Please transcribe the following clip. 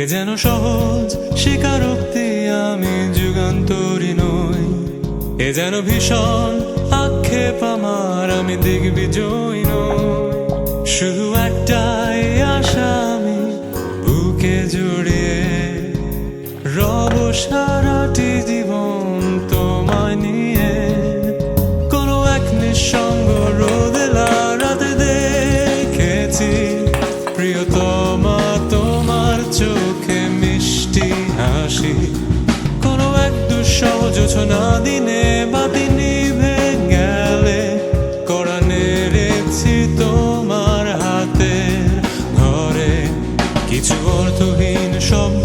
এ যেন সহজ স্বীকারোক্তি আমি যুগান্তরী নই। এ যেন ভীষণ আক্ষেপ আমার আমি দিগ্বিজয়ী নই। শুধু একটাই আশা আমি বুকে জড়িয়ে রব সারাটি জীবন তোমায় নিয়ে কোনো এক নিঃসঙ্গ হাসি। কোনো এক দুঃসহ জোছনা দিনে বাতি নিভে গেলে করা নেড়েছি তোমার হাতে ঘরে। কিছু অর্থহীন শব্দ